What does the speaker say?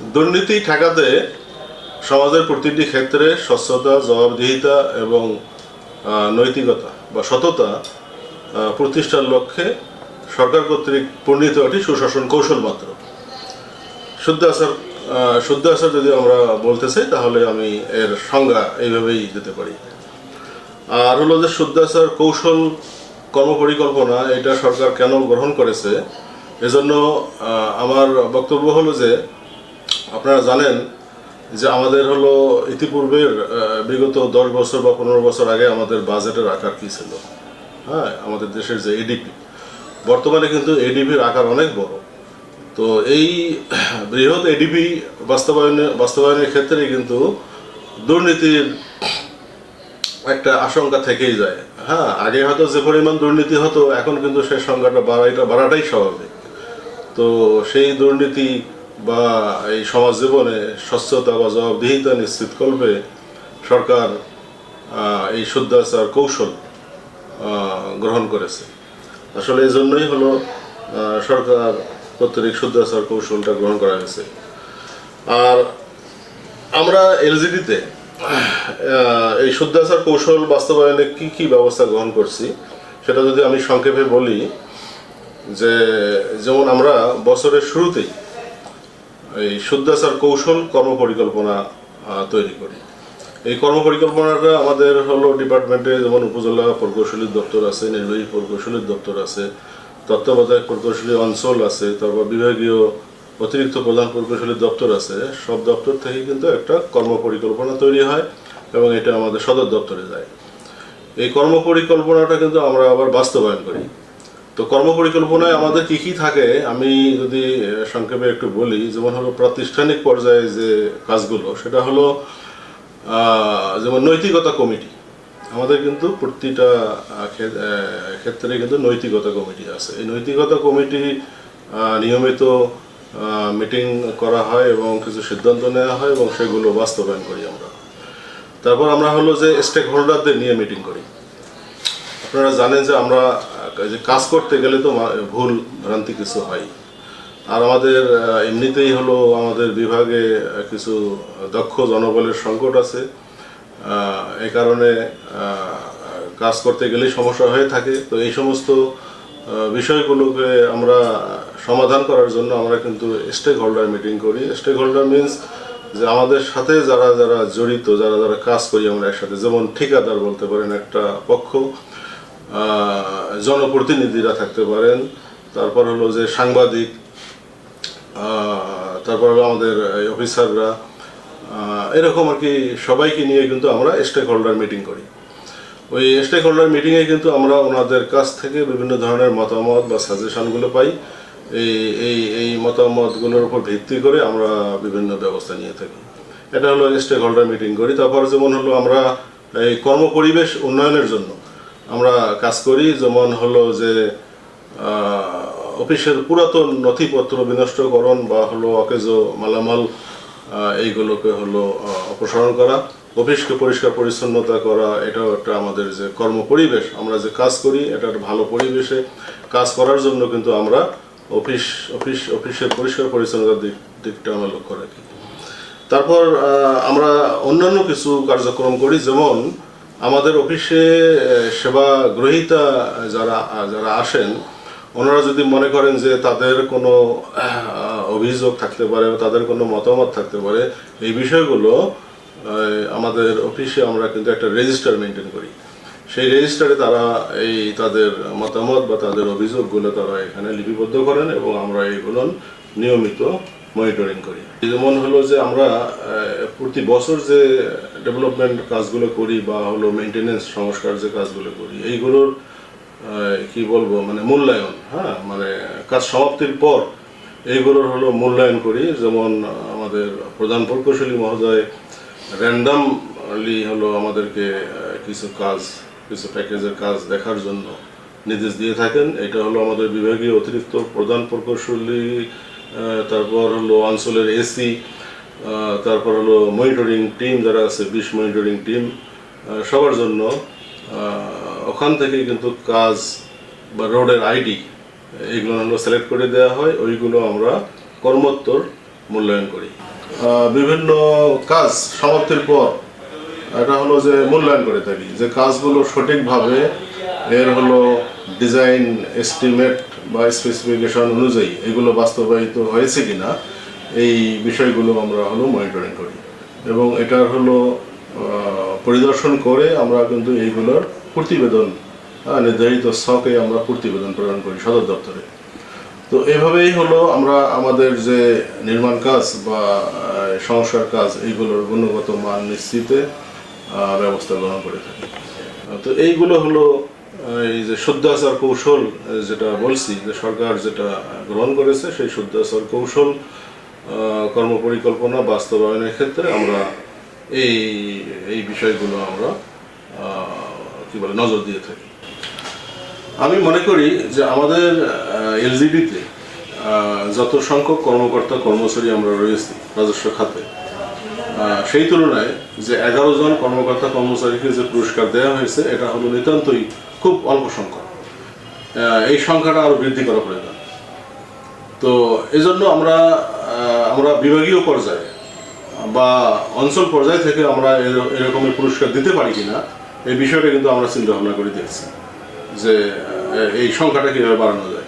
দুর্নীতি ঠেকাতে সমাজের প্রতিটি ক্ষেত্রে স্বচ্ছতা জবাবদিহিতা এবং নৈতিকতা বা সততা প্রতিষ্ঠার লক্ষ্যে সরকার কর্তৃক প্রণীত একটি সুশাসন কৌশল মাত্র। শুদ্ধ আহ, শুদ্ধ আচার যদি আমরা বলতে চাই তাহলে আমি এর সংজ্ঞা এইভাবেই দিতে পারি। আর হলো যে শুদ্ধাচার কৌশল কর্মপরিকল্পনা এটা সরকার কেন গ্রহণ করেছে? এজন্য আমার বক্তব্য হলো যে আপনারা জানেন যে আমাদের হলো ইতিপূর্বের বিগত দশ বছর বা পনেরো বছর আগে আমাদের বাজেটের আকার কী ছিল? হ্যাঁ আমাদের দেশের যে এডিপি বর্তমানে কিন্তু এডিপির আকার অনেক বড়। তো এই বৃহৎ এডিপি বাস্তবায়নে, বাস্তবায়নের ক্ষেত্রে কিন্তু দুর্নীতির একটা আশঙ্কা থেকেই যায়। হ্যাঁ আগে হয়তো যে পরিমাণ দুর্নীতি হতো, এখন কিন্তু সে সংখ্যাটা বাড়াইটা, বাড়াটাই স্বাভাবিক। তো সেই দুর্নীতি বা এই সমাজ জীবনে স্বচ্ছতা বা জবাবদিহিতা নিশ্চিত করবে সরকার এই শুদ্ধাচার কৌশল গ্রহণ করেছে। আসলে এই জন্যই হলো সরকার কর্তৃক শুদ্ধাচার কৌশলটা গ্রহণ করা হয়েছে। আর আমরা এলজিডিতে এই শুদ্ধাচার কৌশল বাস্তবায়নে কি কি ব্যবস্থা গ্রহণ করছি, সেটা যদি আমি সংক্ষেপে বলি, যে যেমন আমরা বছরের শুরুতেই এই শুদ্ধাচার কৌশল কর্মপরিকল্পনা তৈরি করি। এই কর্মপরিকল্পনাটা আমাদের হলো ডিপার্টমেন্টে যেমন উপজেলা প্রকৌশলী দপ্তর আছে, নির্বাহী প্রকৌশলীর দপ্তর আছে, তত্ত্বাবধায়ক প্রকৌশলী অঞ্চল আছে, তারপর বিভাগীয় অতিরিক্ত প্রধান প্রকৌশলী দপ্তর আছে, সব দপ্তর থেকে কিন্তু একটা কর্মপরিকল্পনা তৈরি হয় এবং এটা আমাদের সদর দপ্তরে যায়। এই কর্মপরিকল্পনাটা কিন্তু আমরা আবার বাস্তবায়ন করি। তো কর্মপরিকল্পনায় আমাদের কি কি থাকে, আমি যদি সংক্ষেপে একটু বলি, যেমন হলো প্রাতিষ্ঠানিক পর্যায়ে যে কাজগুলো, সেটা হলো যেমন নৈতিকতা কমিটি। আমাদের কিন্তু প্রতিটা ক্ষেত্রে কিন্তু নৈতিকতা কমিটি আছে। এই নৈতিকতা কমিটি নিয়মিত মিটিং করা হয় এবং কিছু সিদ্ধান্ত নেওয়া হয় এবং সেগুলো বাস্তবায়ন করি আমরা। তারপর আমরা হলো যে স্টেক হোল্ডারদের নিয়ে মিটিং করি। আপনারা জানেন যে আমরা যে কাজ করতে গেলে তো ভুল ভ্রান্তি কিছু হয়। আর আমাদের এমনিতেই হলো আমাদের বিভাগে কিছু দক্ষ জনবলের সংকট আছে। এই কারণে কাজ করতে গেলেই সমস্যা হয়ে থাকে। তো এই সমস্ত বিষয়গুলোকে আমরা সমাধান করার জন্য আমরা কিন্তু স্টেক হোল্ডার মিটিং করি। স্টেক হোল্ডার মিনস যে আমাদের সাথে যারা যারা জড়িত, যারা যারা কাজ করি আমরা একসাথে। যেমন ঠিকাদার বলতে পারেন একটা পক্ষ। জনপ্রতিনিধিরা থাকতে পারেন। তারপর হলো যে সাংবাদিক তারপর হলো আমাদের অফিসাররা এরকম আর কি সবাইকে নিয়ে কিন্তু আমরা স্টেক হোল্ডার মিটিং করি। ওই স্টেক হোল্ডার মিটিংয়ে কিন্তু আমরা ওনাদের কাছ থেকে বিভিন্ন ধরনের মতামত বা সাজেশনগুলো পাই। এই এই এই মতামতগুলোর উপর ভিত্তি করে আমরা বিভিন্ন ব্যবস্থা নিয়ে থাকি। এটা হলো স্টেক হোল্ডার মিটিং করি। তারপর যেমন হলো আমরা এই কর্মপরিবেশ উন্নয়নের জন্য আমরা কাজ করি, যেমন হলো যে অফিসের পুরাতন নথিপত্র বিনষ্টকরণ বা হলো অকেজ মালামাল এইগুলোকে হলো অপসারণ করা, অফিসকে পরিষ্কার পরিচ্ছন্নতা করা, এটাও একটা আমাদের যে কর্মপরিবেশ আমরা যে কাজ করি এটা একটা ভালো পরিবেশে কাজ করার জন্য কিন্তু আমরা অফিস অফিস, অফিসের পরিষ্কার পরিচ্ছন্নতার দিক, দিকটা আমরা লক্ষ্য রাখি। তারপর আমরা অন্যান্য কিছু কার্যক্রম করি, যেমন আমাদের অফিসে সেবা গ্রহীতা যারা যারা আসেন, ওনারা যদি মনে করেন যে তাদের কোনো অভিযোগ থাকতে পারে বা তাদের কোনো মতামত থাকতে পারে, এই বিষয়গুলো আমাদের অফিসে আমরা কিন্তু একটা রেজিস্টার মেনটেন করি। সেই রেজিস্টারে তারা এই তাদের মতামত বা তাদের অভিযোগগুলো তারা এখানে লিপিবদ্ধ করেন এবং আমরা এইগুলো নিয়মিত মনিটরিং করি। যেমন হলো যে আমরা প্রতি বছর যে ডেভেলপমেন্ট কাজগুলো করি বা হলো মেনটেনেন্স সংস্কার যে কাজগুলো করি, এইগুলোর কি বলব মানে মূল্যায়ন হ্যাঁ? মানে কাজ সমাপ্তির পর এইগুলোর হলো মূল্যায়ন করি। যেমন আমাদের প্রধান প্রকৌশলী মহোদয় র্যান্ডামলি হলো আমাদেরকে কিছু কাজ, কিছু প্যাকেজের কাজ দেখার জন্য নির্দেশ দিয়ে থাকেন। এটা হলো আমাদের বিভাগীয় অতিরিক্ত প্রধান প্রকৌশলী তারপর হলো অঞ্চলের এসি তারপর হলো মনিটরিং টিম যারা আছে, বিশ মনিটরিং টিম সবার জন্য ওখান থেকে কিন্তু কাজ বা রোডের আইডি এইগুলো হলো সিলেক্ট করে দেওয়া হয়, ওইগুলো আমরা কর্মোত্তর মূল্যায়ন করি। বিভিন্ন কাজ সমাপ্তির পর এটা হলো যে মূল্যায়ন করে থাকি, যে কাজগুলো সঠিকভাবে এর হলো ডিজাইন এস্টিমেট বা স্পেসিফিকেশন অনুযায়ী এগুলো বাস্তবায়িত হয়েছে কিনা এই বিষয়গুলো আমরা হলো মনিটরিং করি। এবং এটার হলো পরিদর্শন করে আমরা কিন্তু এইগুলোর প্রতিবেদন নির্ধারিত ছকে আমরা প্রতিবেদন প্রদান করি সদর দপ্তরে। তো এভাবেই হলো আমরা আমাদের যে নির্মাণ কাজ বা সংস্কার কাজ, এইগুলোর গুণগত মান নিশ্চিতে ব্যবস্থা গ্রহণ করে থাকি। তো এইগুলো হলো এই যে শুদ্ধাচার কৌশল যেটা বলছি, যে সরকার যেটা গ্রহণ করেছে, সেই শুদ্ধাচার কৌশল কর্মপরিকল্পনা বাস্তবায়নের ক্ষেত্রে আমরা এই এই বিষয়গুলো আমরা কি বলে, নজর দিয়ে থাকি। আমি মনে করি যে আমাদের এলজিডিতে যত সংখ্যক কর্মকর্তা, কর্মচারী আমরা রয়েছি রাজস্ব খাতে সেই তুলনায় যে এগারো জন কর্মকর্তা, কর্মচারীকে যে পুরস্কার দেওয়া হয়েছে, এটা হলো নিতান্তই খুব অল্প সংখ্যক। এই সংখ্যাটা আরও বৃদ্ধি করা প্রয়োজন। তো এজন্য আমরা আমরা বিভাগীয় পর্যায়ে বা অঞ্চল পর্যায় থেকে আমরা এর- এরকমের পুরস্কার দিতে পারি কিনা, এই বিষয়টা কিন্তু আমরা চিন্তা ভাবনা করে দেখছি যে এই সংখ্যাটা কীভাবে বাড়ানো যায়।